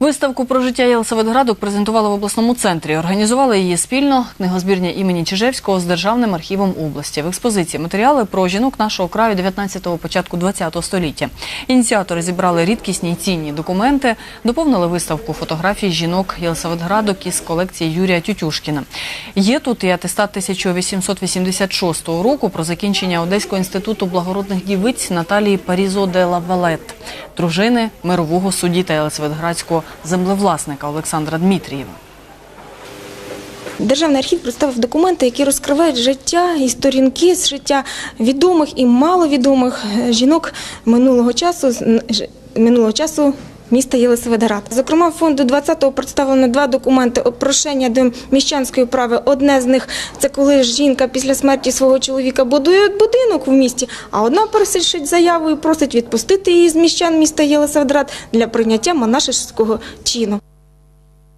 Виставку про життя Єлисаветграду презентували в обласному центрі. Організували її спільно книгозбірня імені Чижевського з Державним архівом області. В експозиції матеріали про жінок нашого краю 19-го, початку 20-го століття. Ініціатори зібрали рідкісні й цінні документи, доповнили виставку фотографій жінок Єлисаветградок із колекції Юрія Тютюшкіна. Є тут і атестат 1886 року про закінчення Одеського інституту благородних дівиць Наталії Парізо де Лавалет, дружини мирового судді та Єлисаветградського землевласника Олександра Дмитрієва. Державний архів представив документи, які розкривають життя і сторінки з життя відомих і маловідомих е, жінок минулого часу минулого часу. Міста Єлисаветград. Зокрема, фонду 20-го представлено два документи опрошення до міщанської прави. Одне з них це коли жінка після смерті свого чоловіка будує будинок в місті, а одна пересишить заяву і просить відпустити її з міщан міста Єлисаветград для прийняття монашеського чину.